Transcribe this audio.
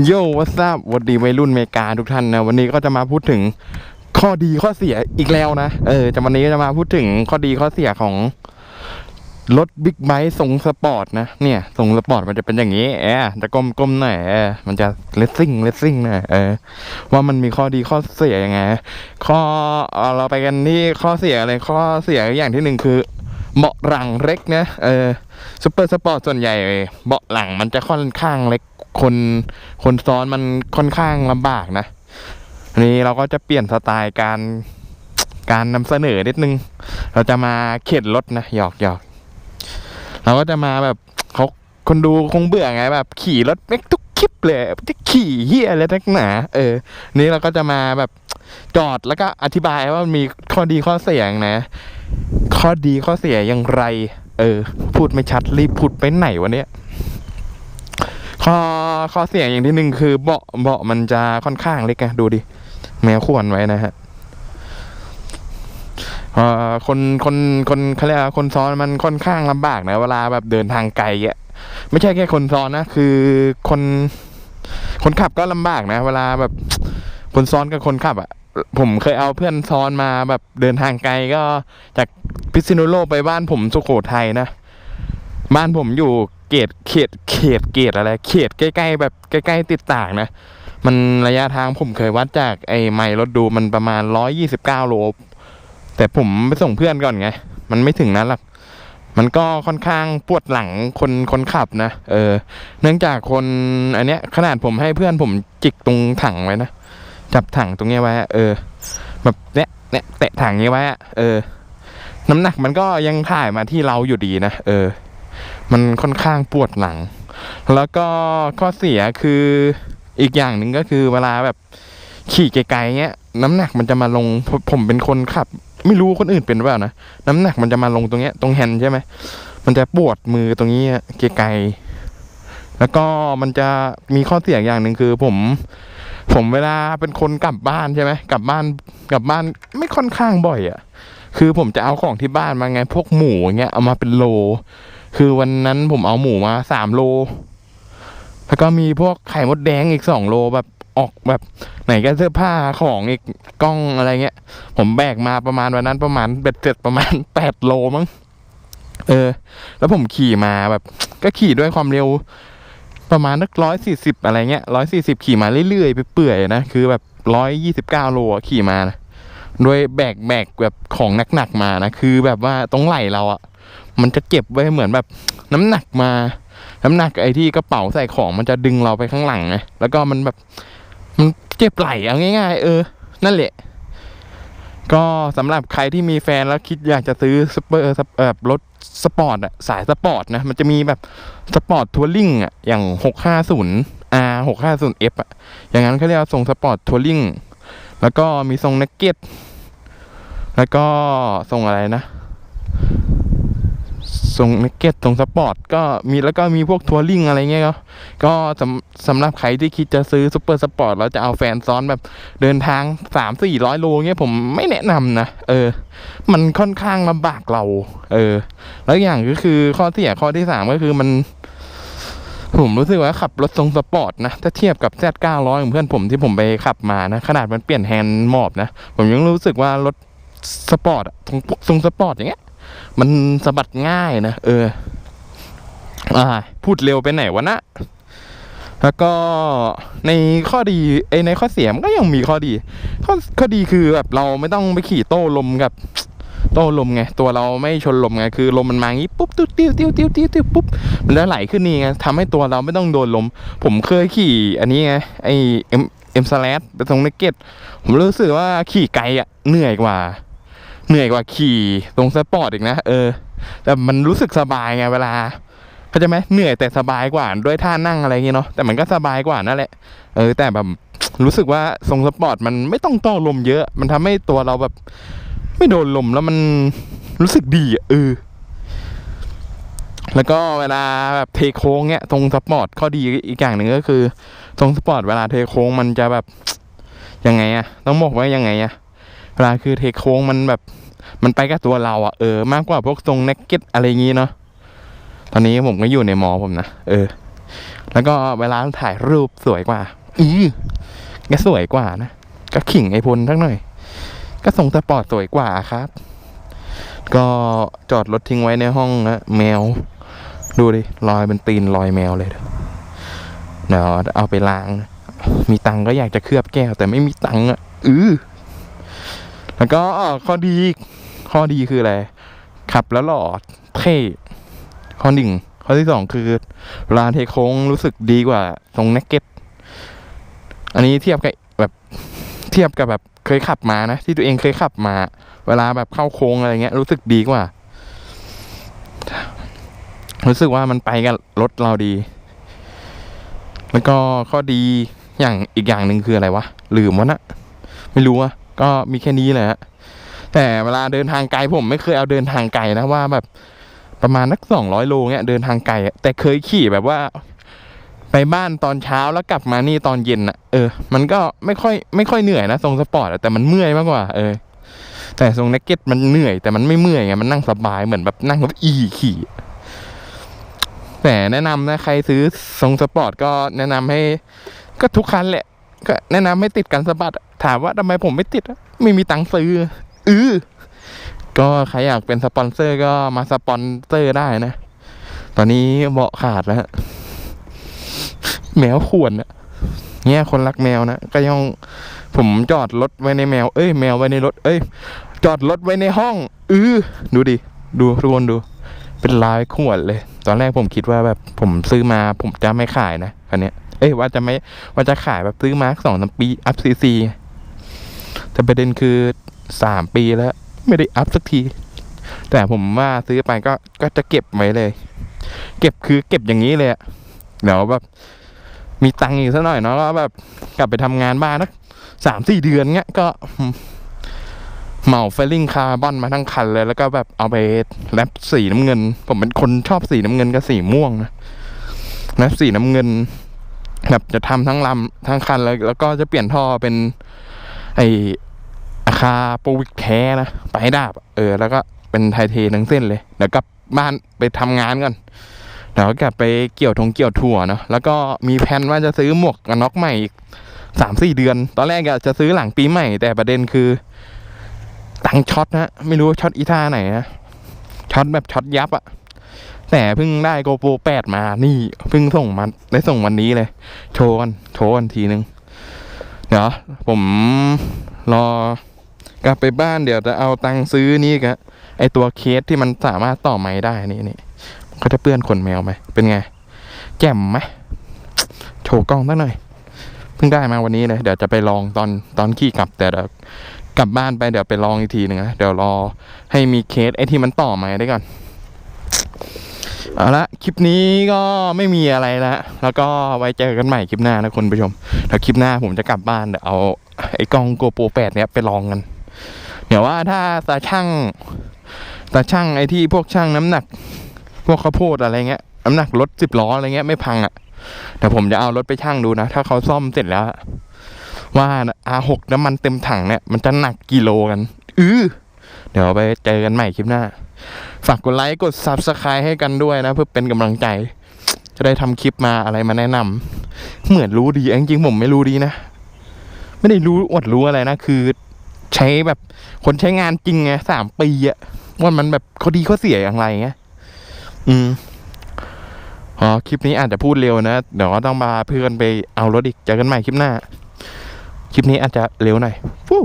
โย่วัสบวัสดีวัยรุ่นเมกาทุกท่านนะ วันนี้ก็จะมาพูดถึงข้อดีข้อเสียอีกแล้วนะ เออจะวันนี้ก็จะมาพูดถึงข้อดีข้อเสียของรถบิ๊กไบค์ทรงสปอร์ตนะ เนี่ยทรงสปอร์ตมันจะเป็นอย่างนี้เออจะก้มๆหน่อยเอมันจะเลสซิ่งเลสซิ่งหน่อยเออว่ามันมีข้อดีข้อเสียยังไง ข้อเอเราไปกันที่ข้อเสียอะไรข้อเสียอย่างที่หนึ่งคือเบาะหลังเล็กนะเออซูเปอร์สปอร์ตส่วนใหญ่เบาะหลังมันจะค่อนข้างเล็ก คนคนซ้อนมันค่อนข้างลำบากนะนี้เราก็จะเปลี่ยนสไตล์การการนำเสนอนิดนึง เราจะมาเข็นรถนะหยอกหยอกเราก็จะมาแบบเขาคนดูคงเบื่อไงแบบ ขี่รถไม่ทุกคลิปเลยจะขี่เฮียอะไรนักหนา เออ นี้เราก็จะมาแบบจอดแล้วก็อธิบายว่ามีข้อดีข้อเสียงนะ ข้อดีข้อเสียอย่างไร เออ พูดไม่ชัดรีบพูดไปไหนวะเนี้ย ข้อข้อเสียอย่างที่หนึ่งคือเบาะเบาะมันจะค่อนข้างเล็กอะดูดิ แมวควรไว้นะฮะคนคนคนเขาเรียกว่าคนซ้อนมันค่อนข้างลำบากนะเวลาแบบเดินทางไกลอะไม่ใช่แค่คนซ้อนนะคือคน คนขับก็ลำบากนะ เวลาแบบคนซ้อนกับคนขับอะผมเคยเอาเพื่อนซ้อนมาแบบเดินทางไกลก็จากพิษณุโลกไปบ้านผมสุโขทัยนะ บ้านผมอยู่ เกตเขตเขตเกตอะไร เขตใกล้ ๆ แบบใกล้ๆติดตากนะ มันระยะทางผมเคยวัดจากไอ้ไมล์รถดูมันประมาณร้อยยี่สิบเก้าโล แต่ผมไปส่งเพื่อนก่อนไง มันไม่ถึงนั้นหรอกมันก็ค่อนข้างปวดหลังคนคนขับนะ เออ เนื่องจากคนอันเนี้ยขนาดผมให้เพื่อนผมจิกตรงถังไว้นะ จับถังตรงเนี้ยไว้ เออ แบบเนี้ยเนี้ยแตะถังนี้ไว้ เออ น้ำหนักมันก็ยังถ่ายมาที่เราอยู่ดีนะ เออ มันค่อนข้างปวดหลัง แล้วก็ข้อเสียคืออีกอย่างหนึ่งก็คือเวลาแบบขี่ไกลๆเงี้ย น้ำหนักมันจะมาลงผมเป็นคนขับ ไม่รู้คนอื่นเป็นหรือเปล่านะน้ำหนักมันจะมาลงตรงเนี้ย ตรงแฮนด์ใช่ไหมมันจะปวดมือตรงนี้ไกลๆแล้วก็มันจะมีข้อเสียอย่างหนึ่งคือผม ผมเวลาเป็นคนกลับบ้านใช่ไหมกลับบ้านกลับบ้านไม่ค่อนข้างบ่อยอะ่ะคือผมจะเอาของที่บ้านมาไงพวกหมูเงี้ยเอามาเป็นโล คือวันนั้นผมเอาหมูมาสามโล แล้วก็มีพวกไข่มดแดงอีกสองโลแบบออกแบบไหนก็เสื้อผ้าของอีกกล้องอะไรเงี้ย ผมแบกมาประมาณวันนั้นประมาณเบ็ดเสร็จประมาณแปดโลมั้ง เออ แล้วผมขี่มาแบบ ก็ขี่ด้วยความเร็ว ประมาณนักร้อยสี่สิบอะไรเงี้ยร้อยสี่สิบขี่มาเรื่อยๆไปเปื่อยนะคือแบบร้อยยี่สิบเก้าโลขี่มานะด้วยแบกแบกแบบของหนักๆมานะคือแบบว่าตรงไหล่เราอะ มันจะเก็บไว้เหมือนแบบน้ำหนักมา น้ำหนักไอ้ที่กระเป๋าใส่ของมันจะดึงเราไปข้างหลังไงแล้วก็มันแบบมันเจ็บไหลเอาง่าย ๆ เออ นั่นแหละ ก็สำหรับใครที่มีแฟนแล้วคิดอยากจะซื้อสเปอร์แบบรถสปอร์ตอะสายสปอร์ตนะ มันจะมีแบบสปอร์ตทัวริงอะอย่างหกห้าศูนย์ R หกห้าศูนย์ F อะอย่างนั้นเขาเรียกว่าทรงสปอร์ตทัวริงแล้วก็มีทรงนักเก็ตแล้วก็ทรงอะไรนะ ทรงนักเก็ตทรงสปอร์ตก็มีแล้วก็มีพวกทัวริงอะไรเงี้ยก็ก็สำสำหรับใครที่คิดจะซื้อซูเปอร์สปอร์ตแล้วจะเอาแฟนซ้อนแบบเดินทางสามสี่ร้อยโลเงี้ยผมไม่แนะนำนะ เออ มันค่อนข้างลำบากเรา เออ แล้วอย่างก็คือข้อเสียข้อที่สามก็คือมันผมรู้สึกว่าขับรถทรงสปอร์ตนะ ถ้าเทียบกับ Z 900 ของเพื่อนผมที่ผมไปขับมานะ ขนาดมันเปลี่ยนแฮนด์มอบนะ ผมยังรู้สึกว่ารถสปอร์ตทรงทรงสปอร์ตอย่างเงี้ย มันสะบัดง่ายนะ เออ อ่า พูดเร็วไปไหนวะนะ แล้วก็ในข้อดีไอในข้อเสียมก็ยังมีข้อดี ข้อข้อดีคือแบบเราไม่ต้องไปขี่โต้ลมกับโต้ลมไง ตัวเราไม่ชนลมไง คือลมมันมางี้ปุ๊บติ้วติ้วติ้วติ้วติ้วติ้วปุ๊บมันแล้วไหลขึ้นนี่ไงทำให้ตัวเราไม่ต้องโดนลม ผมเคยขี่ อันนี้ไงไอเอ็มเอ็มสแลไปตรงนักเก็ตผมรู้สึกว่าขี่ไกลอะเหนื่อยกว่า เหนื่อยกว่าขี่ตรงสปอร์ตอีกนะเออ แต่มันรู้สึกสบายไงเวลาเข้าใจไหมเหนื่อยแต่สบายกว่าด้วยท่านั่งอะไรอย่างเงี้ยเนาะแต่มันก็สบายกว่านั่นแหละเออ แต่แบบรู้สึกว่าทรงสปอร์ตมันไม่ต้องต่อลมเยอะ มันทำให้ตัวเราแบบ ไม่โดนลมแล้วมันรู้สึกดีอะเออแล้วก็เวลาแบบเทโค้งเนี้ยตรงสปอร์ตข้อดีอีกอย่างหนึ่งก็คือ ตรงสปอร์ตเวลาเทโค้งมันจะแบบยังไงอะต้องบอกว่ายังไงอะ เวลาคือเทโค้งมันแบบ มันไปกับตัวเราอะเออมากกว่าพวกทรงเน็กเก็ตอะไรอย่างงี้เนาะตอนนี้ผมก็อยู่ในมอผมนะเออ แล้วก็เวลาถ่ายรูปสวยกว่า อือแกสวยกว่านะก็ขิงไอพลทั้งหน่อย ก็ทรงสปอร์ตสวยกว่าครับ ก็จอดรถทิ้งไว้ในห้องนะแมว ดูดิรอยเป็นตีนรอยแมวเลยเดี๋ยวเอาไปล้าง มีตังก็อยากจะเคลือบแก้วแต่ไม่มีตังอะอือ แล้วก็ข้อดีข้อดีคืออะไรขับแล้วหล่อเท่ข้อหนึ่งข้อที่สองคือเวลาเทโค้งรู้สึกดีกว่าตรงเนกเก็ตอันนี้เทียบกับแบบเทียบกับแบบเคยขับมานะ ที่ตัวเองเคยขับมา เวลาแบบเข้าโค้งอะไรเงี้ย รู้สึกดีกว่า รู้สึกว่ามันไปกับรถเราดี แล้วก็ข้อดีอย่างอีกอย่างหนึ่งคืออะไรวะลืมวะนะไม่รู้อะ ก็มีแค่นี้แหละแต่เวลาเดินทางไกลผมไม่เคยเอาเดินทางไกลนะว่าแบบประมาณนักสองร้อยโลเงี้ยเดินทางไกลแต่เคยขี่แบบว่า ไปบ้านตอนเช้าแล้วกลับมานี่ตอนเย็นอะเออ มันก็ไม่ค่อยไม่ค่อยเหนื่อยนะทรงสปอร์ตแต่มันเมื่อยมากกว่า เออ แต่ทรงเนกเก็ตมันเหนื่อยแต่มันไม่เมื่อยไงมันนั่งสบายเหมือนแบบนั่งรถอีขี่แต่แนะนำนะใครซื้อทรงสปอร์ตก็แนะนำให้ ก็ทุกคันแหละ ก็แนะนำให้ติดกันสะบัด ถามว่าทำไมผมไม่ติด ไม่มีตังค์ซื้ออือก็ใครอยากเป็นสปอนเซอร์ก็มาสปอนเซอร์ได้นะ ตอนนี้เบาขาดแล้ว แมวข่วนอะเนี่ยคนรักแมวนะ ก็ยังผมจอดรถไว้ในแมว เอ้ย แมวไว้ในรถ เอ้ย จอดรถไว้ในห้อง อือดูดิ ดูทุกคนดู เป็นลายขวดเลย ตอนแรกผมคิดว่าแบบผมซื้อมา ผมจะไม่ขายนะคันนี้เอ้ยว่าจะไม่ว่าจะขายแบบซื้อมาสองสามปีอัพซีซี แต่ประเด็นคือสามปีแล้ว ไม่ได้อัพสักที แต่ผมว่าซื้อไปก็ก็จะเก็บไว้เลย เก็บคือเก็บอย่างนี้เลยเดี๋ยวแบบมีตังค์อีกสักหน่อยเนาะก็แบบกลับไปทำงานบ้านนักสามสี่เดือนเงี้ยก็เหมาเฟลลิ่งคาร์บอนมาทั้งคันเลย แล้วก็แบบเอาไปแรปสีน้ำเงิน ผมเป็นคนชอบสีน้ำเงินกับสีม่วงนะแรปสีน้ำเงิน แบบจะทำทั้งลำทั้งคันเลยแล้วก็จะเปลี่ยนท่อเป็น ไออาคาโปวิกแท้นะไปให้ดาบ เออ แล้วก็เป็นไทเททั้งเส้นเลยเดี๋ยวกลับบ้านไปทำงานก่อนเดี๋ยวกลับไปเกี่ยวทงเกี่ยวถั่วเนาะแล้วก็มีแผนว่าจะซื้อหมวกกันน็อกใหม่อีกสามสี่เดือน ตอนแรกอะจะซื้อหลังปีใหม่ แต่ประเด็นคือตังช็อตนะไม่รู้ช็อตอีท่าไหนนะช็อตแบบช็อตยับอะแต่เพิ่งได้โกโปรแปดมานี่เพิ่งส่งมาได้ส่งวันนี้เลย โชว์กันโชว์กันทีนึง เดี๋ยวผมรอกลับไปบ้านเดี๋ยวจะเอาตังค์ซื้อนี่กะไอตัวเคสที่มันสามารถต่อไม้ได้นี่นี่ก็จะเปื้อนขนแมวไหมเป็นไง แจ่มไหมโชว์กล้องตั้งหน่อยเพิ่งได้มาวันนี้เลยเดี๋ยวจะไปลองตอนตอนขี่กลับแต่เดี๋ยวกลับบ้านไปเดี๋ยวไปลองอีกทีหนึ่งนะเดี๋ยวรอให้มีเคสไอที่มันต่อไม้ได้ก่อน เอาละคลิปนี้ก็ไม่มีอะไรแล้วแล้วก็ไว้เจอกันใหม่คลิปหน้านะคุณผู้ชมเดี๋ยวคลิปหน้าผมจะกลับบ้านเดี๋ยวเอาไอ้กล้องโกโปรแปดเนี้ยไปลองกันเดี๋ยวว่าถ้าตาช่างตาช่างไอ้ที่พวกช่างน้ำหนัก พวกข้าวโพดอะไรเงี้ยน้ำหนักรถสิบล้ออะไรเงี้ยไม่พังอะเดี๋ยวผมจะเอารถไปช่างดูนะ ถ้าเขาซ่อมเสร็จแล้ว ว่า R6 น้ำมันเต็มถังเนี่ย มันจะหนักกิโลกัน อือเดี๋ยวไปเจอกันใหม่คลิปหน้า ฝากกดไลค์กด Subscribe ให้กันด้วยนะ เพื่อเป็นกำลังใจ จะได้ทำคลิปมาอะไรมาแนะนำเหมือนรู้ดีจริงๆผมไม่รู้ดีนะ ไม่ได้รู้อดรู้อะไรนะ คือ ใช้แบบคนใช้งานจริงไงสามปีอะว่ามันแบบเขาดีเขาเสียอย่างไรไงอืมอ๋อคลิปนี้อาจจะพูดเร็วนะเดี๋ยวต้องมาเพื่อนไปเอารถอีกเจอกันใหม่คลิปหน้า คลิปนี้อาจจะเร็วหน่อยฟู้